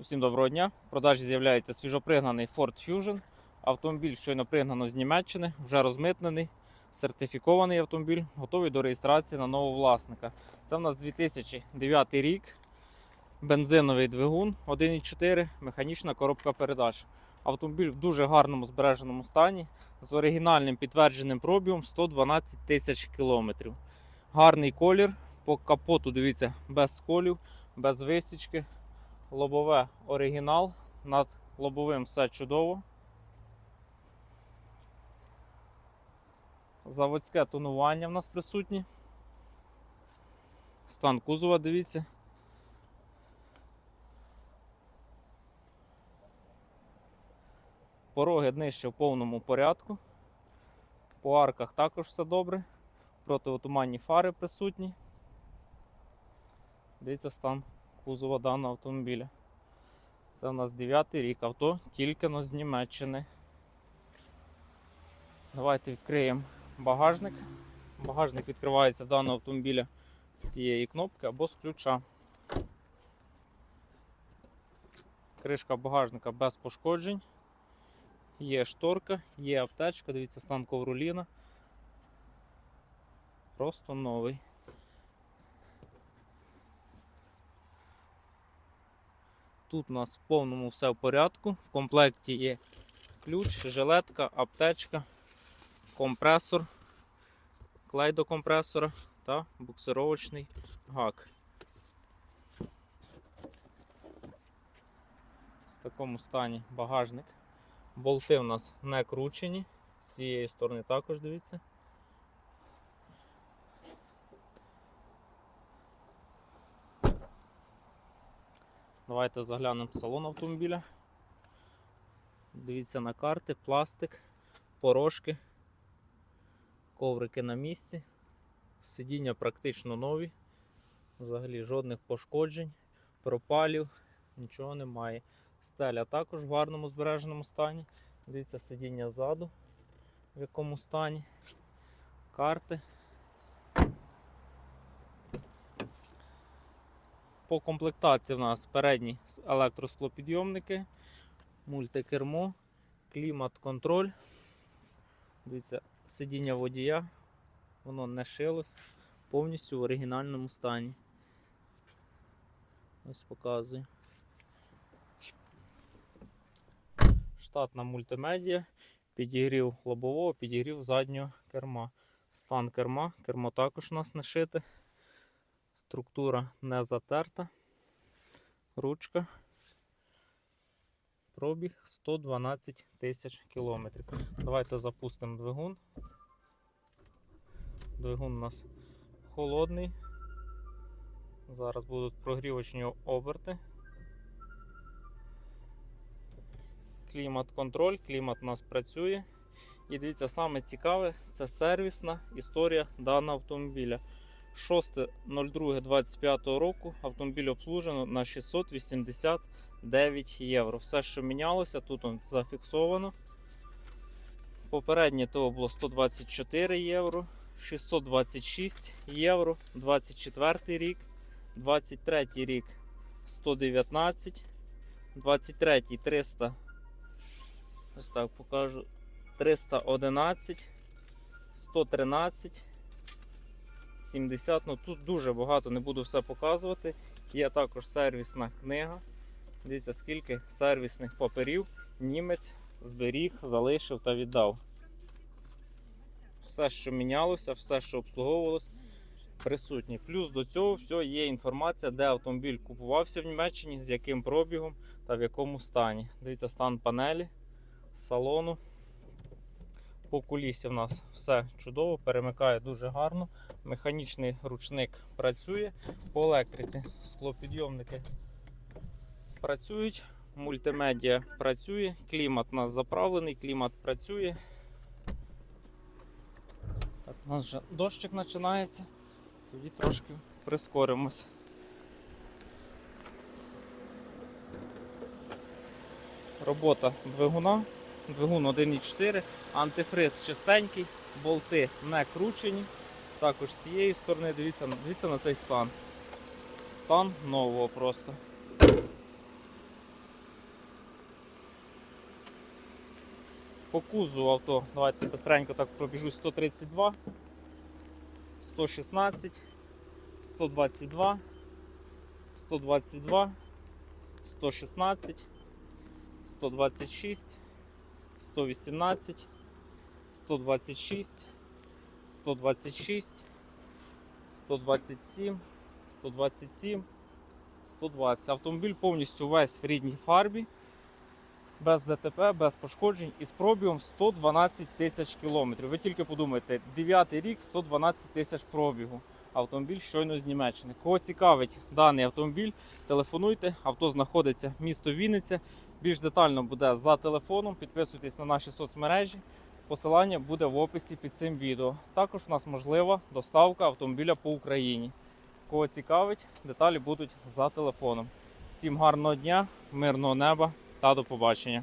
Всім доброго дня. В продажі з'являється свіжопригнаний Ford Fusion. Автомобіль щойно пригнано з Німеччини, вже розмитнений, сертифікований автомобіль, готовий до реєстрації на нового власника. Це в нас 2009 рік, бензиновий двигун 1.4, механічна коробка передач. Автомобіль в дуже гарному збереженому стані з оригінальним підтвердженим пробігом 112 тисяч кілометрів. Гарний колір. По капоту, дивіться, без сколів, без висічки. Лобове оригінал. Над лобовим все чудово. Заводське тонування в нас присутнє. Стан кузова, дивіться. Пороги днище в повному порядку. По арках також все добре. Протиотуманні фари присутні. Дивіться стан кузова даного автомобіля. Це у нас 9 рік авто, тільки но з Німеччини. Давайте відкриємо багажник. Багажник відкривається в даного автомобіля з цієї кнопки або з ключа. Кришка багажника без пошкоджень. Є шторка, є аптечка, дивіться стан ковроліна. Просто новий. Тут у нас в повному все в порядку. В комплекті є ключ, жилетка, аптечка, компресор, клей до компресора та буксировочний гак. В такому стані багажник. Болти у нас не кручені, з цієї сторони також дивіться. Давайте заглянемо в салон автомобіля. Дивіться на карти, пластик, порошки, коврики на місці, сидіння практично нові, взагалі жодних пошкоджень, пропалів, нічого немає. Стеля також в гарному збереженому стані. Дивіться сидіння ззаду, в якому стані, карти. По комплектації в нас передні електросклопідйомники, мультикермо, клімат-контроль. Дивіться, сидіння водія, воно не шилось, повністю в оригінальному стані. Ось показую. Штатна мультимедіа, підігрів лобового, підігрів заднього керма. Стан керма, кермо також у нас не шите. Структура не затерта. Ручка. Пробіг 112 тисяч кілометрів. Давайте запустимо двигун. Двигун у нас холодний. Зараз будуть прогрівочні оберти. Клімат-контроль, клімат у нас працює. І дивіться, саме цікаве це сервісна історія даного автомобіля. 6.02.25 року автомобіль обслужено на 689 євро. Все, що мінялося, тут он зафіксовано. Попереднє ТО було 124 євро, 626 євро, 24 рік, 23 рік 119, 23 300. Ось так покажу. 311, 113. 70, ну тут дуже багато, не буду все показувати. Є також сервісна книга. Дивіться, скільки сервісних паперів німець зберіг, залишив та віддав. Все, що мінялося, все, що обслуговувалось, присутнє. Плюс до цього всього є інформація, де автомобіль купувався в Німеччині, з яким пробігом та в якому стані. Дивіться, стан панелі, салону. По кулісі в нас все чудово, перемикає дуже гарно. Механічний ручник працює. По електриці склопідйомники працюють, мультимедіа працює, клімат у нас заправлений, клімат працює. Так, у нас вже дощик починається, тоді трошки прискоримося. Робота двигуна двигун 1,4, антифриз чистенький, болти не кручені. Також з цієї сторони, дивіться, дивіться на цей стан. Стан нового просто. По кузу авто, давайте быстренько так пробіжу 132, 116, 122, 122, 116, 126, 118, 126, 126, 127, 127, 120. Автомобіль повністю весь в рідній фарбі, без ДТП, без пошкоджень і з пробігом 112 тисяч кілометрів. Ви тільки подумайте, 9 рік 112 тисяч пробігу. Автомобіль щойно з Німеччини. Кого цікавить даний автомобіль, телефонуйте. Авто знаходиться місто Вінниця. Більш детально буде за телефоном. Підписуйтесь на наші соцмережі. Посилання буде в описі під цим відео. Також у нас можлива доставка автомобіля по Україні. Кого цікавить, деталі будуть за телефоном. Всім гарного дня, мирного неба та до побачення.